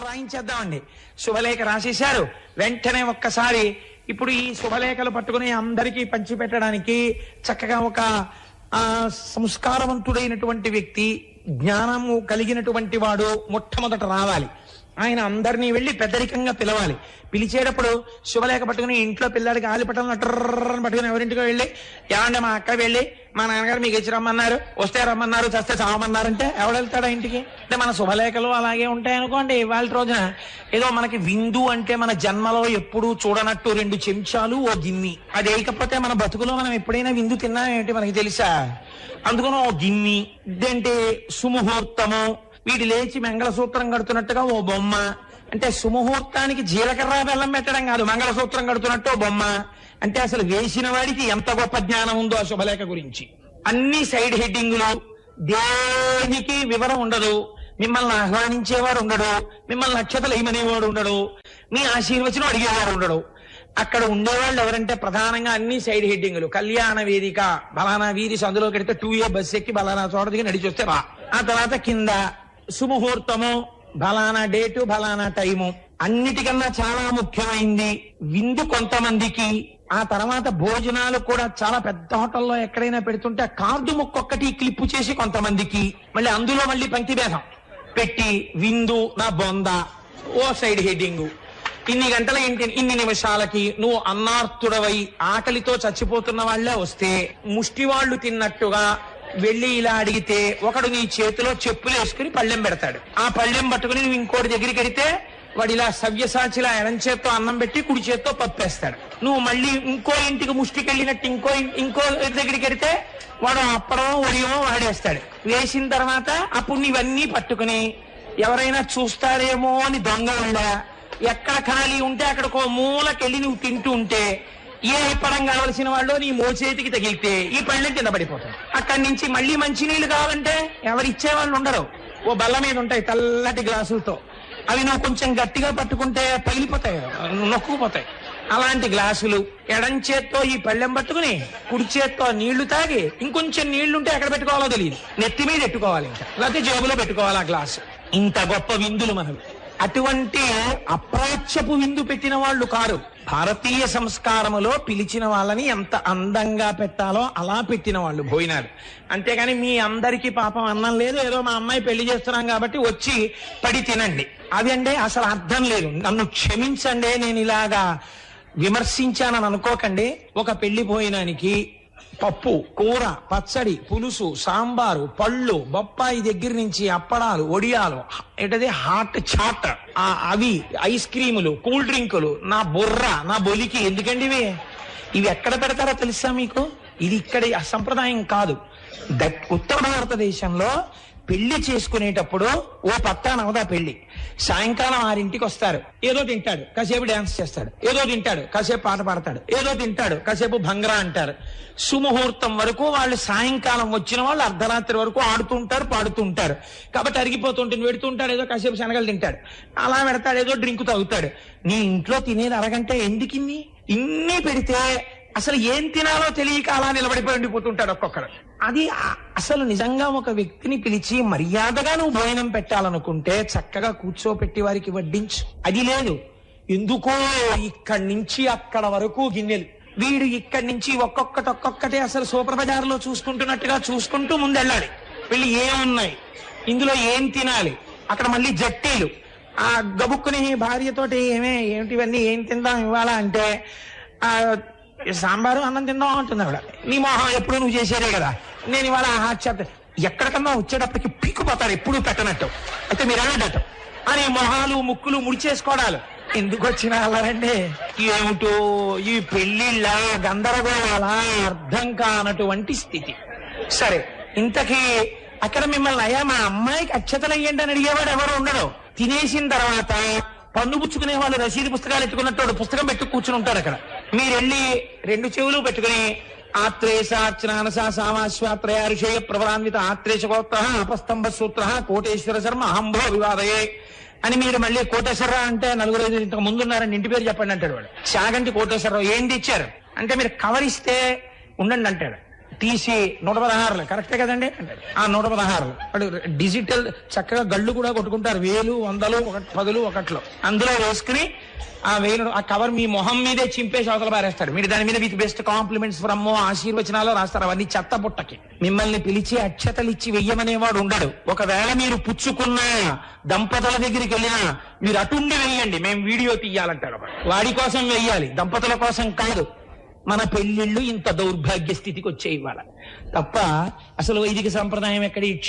రాయించేద్దామండి. శుభలేఖ రాసేశారు. వెంటనే ఒక్కసారి ఇప్పుడు ఈ శుభలేఖలు పట్టుకుని అందరికీ పంచిపెట్టడానికి చక్కగా ఒక ఆ సంస్కారవంతుడైనటువంటి వ్యక్తి జ్ఞానము కలిగినటువంటి వాడు మొట్టమొదట రావాలి. ఆయన అందరినీ వెళ్ళి పెద్దరికంగా పిలవాలి. పిలిచేటప్పుడు శుభలేఖ పట్టుకుని ఇంట్లో పిల్లాడికి ఆలిపట్టం టర్రని పట్టుకుని ఎవరింటికో వెళ్ళి ఏమంటే మా అక్క వెళ్ళి మా నాన్నగారు మీకు ఇచ్చి రమ్మన్నారు వస్తే రమ్మన్నారు చస్తే చావమన్నారంటే ఎవడెళ్తాడా ఇంటికి అంటే మన శుభలేఖలు అలాగే ఉంటాయనుకోండి ఇవాళ రోజున ఏదో మనకి విందు అంటే మన జన్మలో ఎప్పుడూ చూడనట్టు రెండు చెంచాలు ఓ గిన్ని అది వేయకపోతే మన బతుకులో మనం ఎప్పుడైనా విందు తిన్నామేంటి మనకి తెలుసా అందుకని ఓ గిన్ని ఇదేంటి సుముహూర్తము వీడి లేచి మంగళసూత్రం కడుతున్నట్టుగా ఓ బొమ్మ. అంటే సుముహూర్తానికి జీలకర్ర బెల్లం పెట్టడం కాదు మంగళసూత్రం కడుతున్నట్టు ఓ బొమ్మ. అంటే అసలు వేసిన వాడికి ఎంత గొప్ప జ్ఞానం ఉందో ఆ శుభలేఖ గురించి. అన్ని సైడ్ హెడ్డింగ్లు. దేనికి వివరం ఉండదు. మిమ్మల్ని ఆహ్వానించేవాడు ఉండడు. మిమ్మల్ని నక్షతలు ఏమనేవాడు ఉండడు. మీ ఆశీర్వచనం అడిగేవాడు ఉండడు. అక్కడ ఉండేవాళ్ళు ఎవరంటే ప్రధానంగా అన్ని సైడ్ హెడ్డింగ్లు. కళ్యాణ వేదిక బలానా వీధి సందులోకి వెడితే టూ ఏ బస్ ఎక్కి బలానా చోట దిగి నడిచి వస్తే రా. ఆ తర్వాత కింద సుముహూర్తము బలానా డేటు బలానా టైము. అన్నిటికన్నా చాలా ముఖ్యమైంది విందు కొంతమందికి. ఆ తర్వాత భోజనాలు కూడా చాలా పెద్ద హోటల్లో ఎక్కడైనా పెడుతుంటే కార్డు ముక్కొక్కటి క్లిప్పు చేసి కొంతమందికి. మళ్ళీ అందులో మళ్ళీ పంక్తి భేదం పెట్టి విందు నా బొంద. ఓ సైడ్ హెడ్డింగ్. ఇన్ని గంటల ఇంటి ఇన్ని నిమిషాలకి నువ్వు అన్నార్తుడవై ఆకలితో చచ్చిపోతున్న వాళ్ళే వస్తే ముష్టి వాళ్ళు తిన్నట్టుగా వెళ్ళి ఇలా అడిగితే ఒకడు నీ చేతిలో చెప్పులు వేసుకుని పళ్ళెం పెడతాడు. ఆ పళ్ళెం పట్టుకుని నువ్వు ఇంకోటి దగ్గరికి వెడితే వాడు ఇలా సవ్యసాచిలా ఎడం చేత్తో అన్నం పెట్టి కుడి చేత్తో పప్పేస్తాడు. నువ్వు మళ్ళీ ఇంకో ఇంటికి ముష్టికి వెళ్ళినట్టు ఇంకో ఇంకో దగ్గరికి వెడితే వాడు అప్పడమో ఉడియమో వాడేస్తాడు. వేసిన తర్వాత అప్పుడు నీవన్నీ పట్టుకుని ఎవరైనా చూస్తారేమో అని దొంగ ఉండా ఎక్కడ ఖాళీ ఉంటే అక్కడికో మూలకెళ్ళి నువ్వు తింటూ ఉంటే ఏ పడం కావలసిన వాళ్ళు నీ మోచేతికి తగిలితే ఈ పళ్ళెం కింద పడిపోతాయి. అక్కడి నుంచి మళ్ళీ మంచినీళ్ళు కావాలంటే ఎవరు ఇచ్చేవాళ్ళు ఉండరు. ఓ బల్ల మీద ఉంటాయి తెల్లటి గ్లాసులతో. అవి నువ్వు కొంచెం గట్టిగా పట్టుకుంటే పగిలిపోతాయి. నొక్కుపోతాయి అలాంటి గ్లాసులు ఎడం చేత్తో ఈ పళ్ళెం పట్టుకుని కుడి చేత్తో నీళ్ళు తాగి ఇంకొంచెం నీళ్ళుంటే ఎక్కడ పెట్టుకోవాలో తెలియదు. నెత్తి మీద పెట్టుకోవాలి ఇంకా. లేకపోతే జేబులో పెట్టుకోవాలి ఆ గ్లాసు. ఇంత గొప్ప విందులు మనవి. అటువంటి అప్రాచ్యపు విందు పెట్టిన వాళ్ళు కారు. భారతీయ సంస్కారములో పిలిచిన వాళ్ళని ఎంత అందంగా పెట్టాలో అలా పెట్టిన వాళ్ళు భోజనాలు అంతేగాని మీ అందరికీ పాపం అన్నం లేదు ఏదో మా అమ్మాయి పెళ్ళి చేస్తున్నాం కాబట్టి వచ్చి పడి తినండి. అది అంటే అసలు అర్థం లేదు. నన్ను క్షమించండి నేను ఇలాగా విమర్శించానని అనుకోకండి. ఒక పెళ్ళి భోజనానికి పప్పు కూర పచ్చడి పులుసు సాంబారు పళ్ళు బొప్పాయి దగ్గర నుంచి అప్పడాలు ఒడియాలు ఏంటది? హాట్ చాట్ ఆ అవి ఐస్ క్రీములు కూల్ డ్రింకులు నా బుర్ర నా బొలికి ఎందుకండి ఇవి? ఇవి ఎక్కడ పెడతారో తెలుసా మీకు? ఇది ఇక్కడ సంప్రదాయం కాదు. ఉత్తర భారతదేశంలో పెళ్ళి చేసుకునేటప్పుడు ఓ పత్తా నవదా పెళ్ళి. సాయంకాలం ఆరింటికి వస్తారు. ఏదో తింటాడు కాసేపు డాన్స్ చేస్తాడు ఏదో తింటాడు కాసేపు పాట పాడతాడు ఏదో తింటాడు కాసేపు భంగరా అంటారు. సుముహూర్తం వరకు వాళ్ళు సాయంకాలం వచ్చిన వాళ్ళు అర్ధరాత్రి వరకు ఆడుతూ ఉంటారు పాడుతూ ఉంటారు కాబట్టి అరిగిపోతుంటుంది పెడుతూ ఉంటాడు ఏదో కాసేపు శనగలు తింటాడు. అలా పెడతాడు ఏదో డ్రింక్ తాగుతాడు. నీ ఇంట్లో తినేది అరగంట ఎందుకిన్ని? ఇన్ని పెడితే అసలు ఏం తినాలో తెలియక అలా నిలబడిపోయి ఉండిపోతుంటాడు ఒక్కొక్కడు. అది అసలు నిజంగా ఒక వ్యక్తిని పిలిచి మర్యాదగా నువ్వు భోజనం పెట్టాలనుకుంటే చక్కగా కూర్చోపెట్టి వారికి వడ్డించు. అది లేదు. ఎందుకో ఇక్కడి నుంచి అక్కడ వరకు గిన్నెలు. వీడు ఇక్కడి నుంచి ఒక్కొక్కటి ఒక్కొక్కటే అసలు సూపర్ బజార్లో చూసుకుంటున్నట్టుగా చూసుకుంటూ ముందెళ్ళాలి. వెళ్ళి ఏమున్నాయి? ఇందులో ఏం తినాలి? అక్కడ మళ్ళీ జట్టీలు. ఆ గబుక్కుని భార్యతోటి ఏమే ఏమిటి ఇవన్నీ ఏం తిందాం ఇవాళ అంటే ఆ సాంబారు అన్నం తిందాం అంటుంది ఆవిడ. నీ మొహం ఎప్పుడు నువ్వు చేసేదే కదా? నేను ఇవాళ హాట్ చెప్తా ఎక్కడికన్నా వచ్చేటప్పటికి పీకుపోతారు ఎప్పుడు పెట్టనట్టు. అయితే మీరు అన్నట్టు. అని మొహాలు ముక్కులు ముడిచేసుకోవడాలు ఎందుకు వచ్చిన అలారండి ఏమిటో ఈ పెళ్ళిళ్ళ గందరగోళాల అర్థం కానటువంటి స్థితి. సరే ఇంతకీ అక్కడ మిమ్మల్ని అయ్యా మా అమ్మాయికి అక్షతలయ్యండి అని అడిగేవాడు ఎవరు ఉండడు. తినేసిన తర్వాత పన్ను పుచ్చుకునే వాళ్ళు రసీదు పుస్తకాలు ఎత్తుకున్నట్టు వాడు పుస్తకం పెట్టు కూర్చుని ఉంటారు అక్కడ. మీరు వెళ్ళి రెండు చెవులు పెట్టుకుని ఆత్రేష అర్చనానస సామాశ్వాత్రయ ఋషేయ ప్రవరాన్విత ఆత్రేయశగోత్ర అపస్తంభ సూత్ర కోటేశ్వర శర్మ అహంభో వివాదయే. అని మీరు మళ్ళీ కోటేశ్వరరావు అంటే నలుగురు ఐదు ఇంతకు ముందున్నారని ఇంటి పేరు చెప్పండి అంటాడు వాడు. శాగంటి కోటేశ్వరరావు ఏంటి ఇచ్చారు? అంటే మీరు కవర్ ఇస్తే ఉండండి అంటాడు. తీసి నూట పదహారులు కరెక్టే కదండి? ఆ నూట పదహారులు వాడు డిజిటల్ చక్కగా గళ్ళు కూడా కొట్టుకుంటారు. వేలు వందలు ఒక పదులు ఒకట్లో. అందులో వేసుకుని ఆ వేలు ఆ కవర్ మీ మొహం మీదే చింపేసి అవతల పారేస్తారు. మీరు దాని మీద విత్ బెస్ట్ కాంప్లిమెంట్స్ ఫ్రమ్ ఆశీర్వచనాలు రాస్తారు. అవన్నీ చెత్త బుట్టకి. మిమ్మల్ని పిలిచి అక్షతలు ఇచ్చి వెయ్యమనేవాడు ఉండడు. ఒకవేళ మీరు పుచ్చుకున్న దంపతుల దగ్గరికి వెళ్ళినా మీరు అటుండి వెయ్యండి మేము వీడియో తీయాలంటారు వాడి కోసం వెయ్యాలి. దంపతుల కోసం కాదు. మన పెళ్ళిళ్ళు ఇంత దౌర్భాగ్య స్థితికి వచ్చే ఇవాళ. తప్ప అసలు వైదిక సంప్రదాయం ఎక్కడ ఇచ్చి